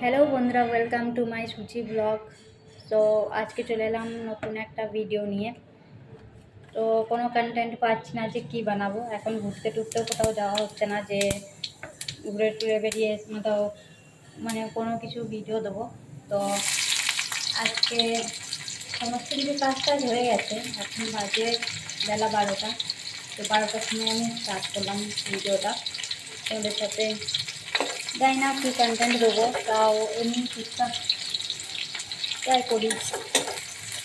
Hello বন্ধুরা welcome to my Suchi blog তো আজকে চলে এলাম নতুন একটা ভিডিও নিয়ে। তো, কোনো কন্টেন্ট পাচ্ছি না যে কী বানাবো। এখন ঘুরতে টুরতেও কোথাও যাওয়া হচ্ছে না যে ঘুরে টুরে বেরিয়ে মতো মানে কোনো কিছু ভিডিও দেবো। তো, আজকে সমস্ত কিছু কাজ টাজ হয়ে গেছে। এখন বাজে বেলা বারোটা। তো বারোটার সময় আমি স্টার্ট করলাম ভিডিওটা তোমাদের সাথে জানি না কী কন্টেন্ট দেবো তাও এমনি টুকটাক ট্রাই করি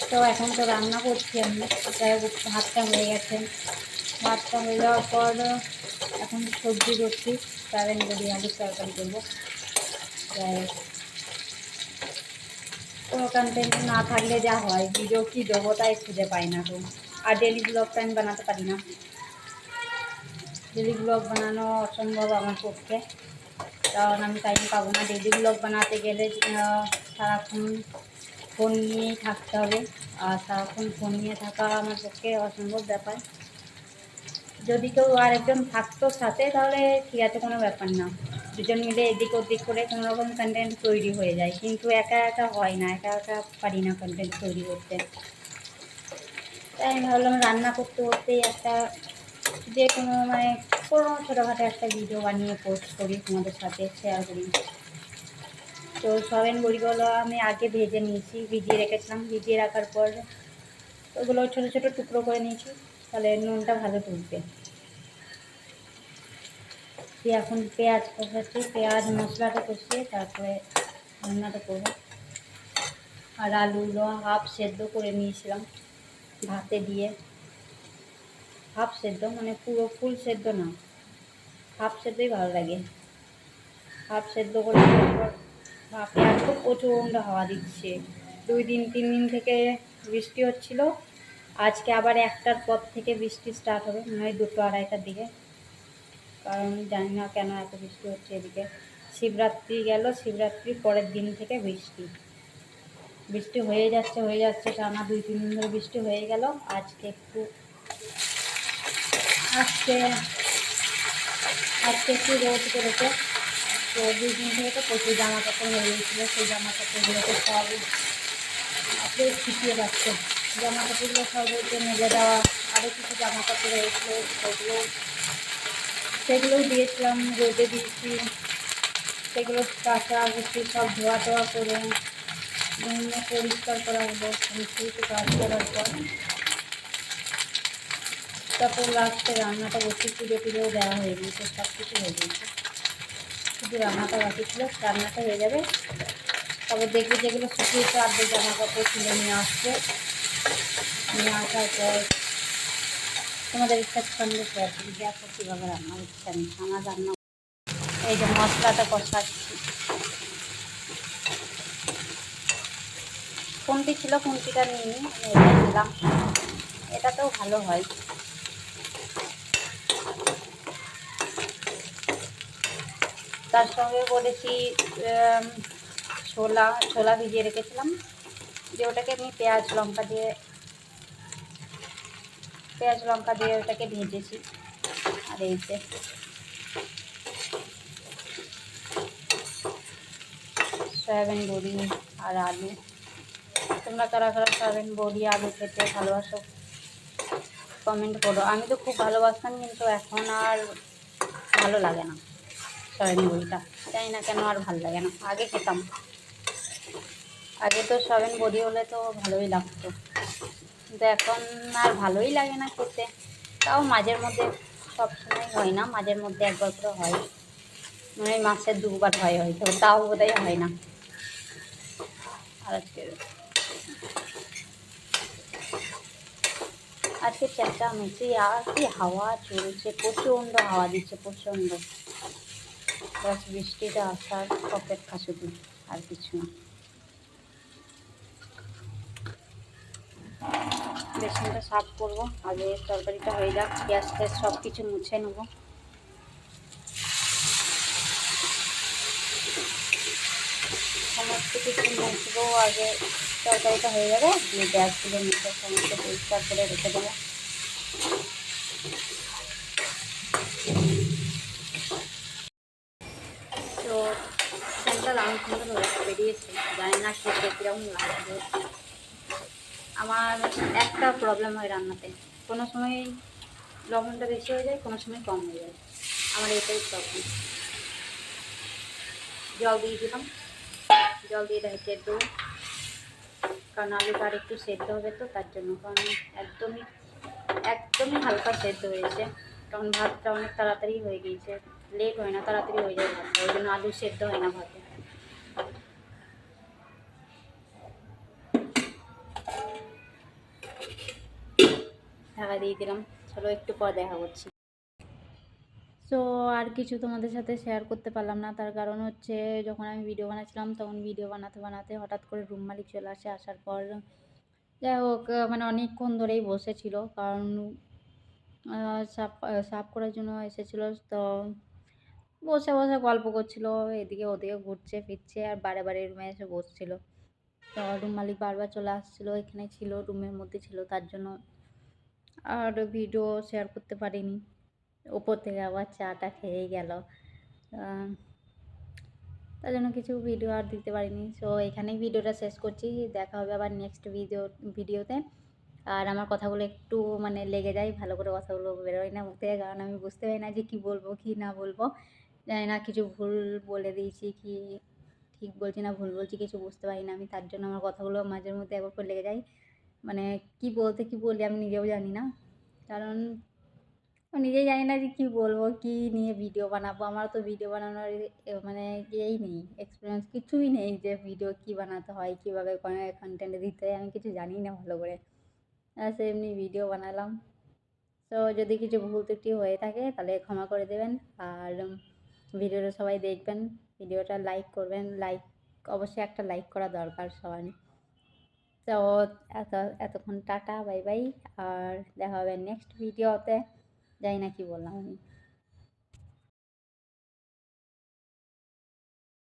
তো এখন তো রান্না করছি আমি যাই হোক ভাতটা হয়ে গেছে ভাতটা হয়ে যাওয়ার পর এখন সবজি করছি সয়াবিন বড়ি আলুর তরকারি করব যাই হোক কোনো কন্টেন্ট না থাকলে যা হয় ভিডিও কী দেবো তাই খুঁজে পাই না তো। আর ডেলি ব্লগটা আমি বানাতে পারি না। ডেলি ব্লগ বানানো অসম্ভব আমার পক্ষে। কারণ আমি টাইম পাবো না। ডেলি ব্লগ বানাতে গেলে সারাক্ষণ ফোন নিয়েই থাকতে হবে। আর সারাক্ষণ ফোন নিয়ে থাকা আমার পক্ষে অসম্ভব ব্যাপার। যদি কেউ আরেকজন থাকতো সাথে, তাহলে ঠিক আছে কোনো ব্যাপার না। দুজন মিলে এদিক ওদিক করে কোনো রকম কন্টেন্ট তৈরি হয়ে যায়। কিন্তু একা একা হয় না, একা একা পারি না কন্টেন্ট তৈরি করতে। তাই আমি ভাবলাম রান্না করতে করতেই একটা যে কোনো মানে কোনো ছোটোখাটো একটা ভিডিও বানিয়ে পোস্ট করি তোমাদের সাথে শেয়ার করি। তো সয়াবিন বড়িগুলো আমি আগে ভেজে নিয়েছি, ভিজিয়ে রেখেছিলাম। ভিজিয়ে রাখার পর ওগুলো ছোটো ছোটো টুকরো করে নিয়েছি, তাহলে নুনটা ভালো তুলবে। দিয়ে এখন পেঁয়াজ কষাচ্ছি, পেঁয়াজ মশলাটা কষিয়ে তারপরে রান্নাটা করব। আর আলুগুলো হাফ সেদ্ধ করে নিয়েছিলাম, ভাতে দিয়ে। হাফ সেদ্ধ মানে পুরো ফুল সেদ্ধ না। হাফ সেদ্ধই ভালো লাগে। হাফ সেদ্ধ করে আর খুব প্রচণ্ড হাওয়া দিচ্ছে। দুই দিন, তিন দিন থেকে বৃষ্টি হচ্ছিল। আজকে আবার একটার পর থেকে বৃষ্টি স্টার্ট হবে, মনে হয় দুটো আড়াইটার দিকে। কারণ জানি না কেন এত বৃষ্টি হচ্ছে এদিকে। শিবরাত্রি গেল, শিবরাত্রির পরের দিন থেকে বৃষ্টি। বৃষ্টি হয়ে যাচ্ছে হয়ে যাচ্ছে, টানা দুই, তিন দিন ধরে বৃষ্টি হয়ে গেল। আজকে একটু আজকে আজকে একটু রোদ করেছে তো দুই দিন থেকে তো প্রচুর জামা কাপড় হয়ে গেছিল, সেই জামা কাপড়গুলোকে সব আপনি শুকিয়ে যাচ্ছে। জামা কাপড়গুলো সব রোদে মেলে দেওয়া আরও কিছু জামা কাপড় হয়েছিলো সেগুলো সেগুলো দিয়েছিলাম, রোদে দিয়েছি। সেগুলো কাঁচা গুছি সব ধোয়া টোয়া করে পরিষ্কার করা হলো কিছু কাজ করার পর। তারপর লাস্টে রান্নাটা বসে পুজো টুজোও দেওয়া হয়ে গিয়েছে সব কিছু হয়ে গিয়েছে শুধু রান্নাটা বাকি ছিল, রান্নাটা হয়ে যাবে। তবে দেখবে যেগুলো শুকিয়েছে আর্ধেক জামা কাপড় তুলে নিয়ে আসবে। নিয়ে আসার পর তোমাদের ইচ্ছা সঙ্গে শেয়ার করি দেখো কীভাবে রান্না হচ্ছে আমি আমার রান্না এই যে মশলাটা কষাচ্ছি। কোনটি ছিল, কোনটিটা নিয়ে নিলাম। এটাতেও ভালো হয়। তার সঙ্গে বলেছি ছোলা ছোলা ভিজিয়ে রেখেছিলাম। দিয়ে ওটাকে আমি পেঁয়াজ লঙ্কা দিয়ে, পেঁয়াজ লঙ্কা দিয়ে ওটাকে ভেজেছি। আর এই যে, সয়াবিন বড়ি আর আলু। তোমরা কারা কারা সয়াবিন বড়ি, আলু খেতে ভালোবাসো কমেন্ট করো। আমি তো খুব ভালোবাসতাম, কিন্তু এখন আর ভালো লাগে না। সয়াবিন বড়িটা জানি না কেন আর ভালো লাগে না, আগে খেতাম। আগে তো সয়াবিন বড়ি হলে তো ভালোই লাগতো। কিন্তু এখন আর ভালোই লাগে না খেতে। তাও মাঝের মধ্যে, সবসময় হয় না, মাঝের মধ্যে একবার করে হয়। মানে মাসের দুবার হয় হয়তো, তাও বোধহয় হয় না। আর আজকে আজকে চেঁচামেচি আর কি হাওয়া চলছে, প্রচণ্ড হাওয়া দিচ্ছে, প্রচণ্ড। বাস বৃষ্টিটা আসার অপেক্ষা শুধু আর কিছু না। বেসনটা সাফ করব, আগে তরকারিটা হয়ে যাক গ্যাস ট্যাস সব কিছু মুছে নেব। সমস্ত কিছু মুছবো, আগে তরকারিটা হয়ে যাবে গ্যাসগুলো মুছে সমস্ত পরিষ্কার করে রেখে দেবো। ফ্যানটা লাগানো সুন্দর বেরিয়েছে, জানি না খেতে কীরকম লাগবে আমার একটা প্রবলেম হয় রান্নাতে। কোনো সময় লবণটা বেশি হয়ে যায়, কোনো সময় কম হয়ে যায়। আমার এটাই প্রবলেম জল দিয়ে দিলাম। জল দিয়ে ঢেকে দেবো কারণ আলুটা আর একটু সেদ্ধ হবে তো, তার জন্য কারণ একদমই একদমই হালকা সেদ্ধ হয়েছে। কারণ ভাতটা অনেক তাড়াতাড়ি হয়ে গিয়েছে। লেট হয় না, তাড়াতাড়ি হয়ে যায় ভাতটা। ওই জন্য আলু সেদ্ধ হয় না ভাতে। ঢাকা দিয়ে দিলাম। চলো একটু পর দেখা করছি সো আর কিছু তোমাদের সাথে শেয়ার করতে পারলাম না। তার কারণ হচ্ছে, যখন আমি ভিডিও বানাচ্ছিলাম, তখন ভিডিও বানাতে বানাতে হঠাৎ করে রুম মালিক চলে আসে। আসার পর, যাই হোক মানে অনেকক্ষণ ধরেই বসেছিল। কারণ সাফ সাফ করার জন্য এসেছিল। তো বসে বসে গল্প করছিল। এদিকে ওদিকে ঘুরছে, ফিরছে আর বারে বারে রুমে এসে বসছিল। তো রুম মালিক বারবার চলে আসছিল। এখানে ছিল রুমের মধ্যে ছিল। তার জন্য আর ভিডিও শেয়ার করতে পারিনি। ওপর থেকে আবার চাটা খেয়ে গেল। তার জন্য কিছু ভিডিও আর দিতে পারিনি। সো এখানেই ভিডিওটা শেষ করছি। দেখা হবে আবার নেক্সট ভিডিও ভিডিওতে আর আমার কথাগুলো একটু মানে লেগে যায়, ভালো করে কথাগুলো বেরোয় না মুখ থেকে কারণ আমি বুঝতে পারি না যে কী বলব, কী না বলব। জানি না, কিছু ভুল বলে দিয়েছি কি ঠিক বলছি না, ভুল বলছি, কিছু বুঝতে পারি না আমি। তার জন্য আমার কথাগুলো মাঝের মধ্যে একবার করে লেগে যায়। মানে কি বলতে, কি বলি আমি নিজেও জানি না। কারণ নিজেই জানি না যে কী বলব, কী নিয়ে ভিডিও বানাবো। আমার তো ভিডিও বানানোর মানে ইয়েই নেই এক্সপিরিয়েন্স কিছুই নেই যে ভিডিও কী বানাতে হয়, কীভাবে কন্টেন্ট দিতে হয়, আমি কিছু জানি না ভালো করে। সে এমনি ভিডিও বানালাম। তো যদি কিছু ভুল ত্রুটি হয়ে থাকে, তাহলে ক্ষমা করে দেবেন। আর ভিডিওটা সবাই দেখবেন, ভিডিওটা লাইক করবেন। লাইক অবশ্যই একটা লাইক করা দরকার সবার। তো এত, এতক্ষণ টাটা, বাই বাই, আর দেখা হবে নেক্সট ভিডিওতে যাই না কি বললাম আমি।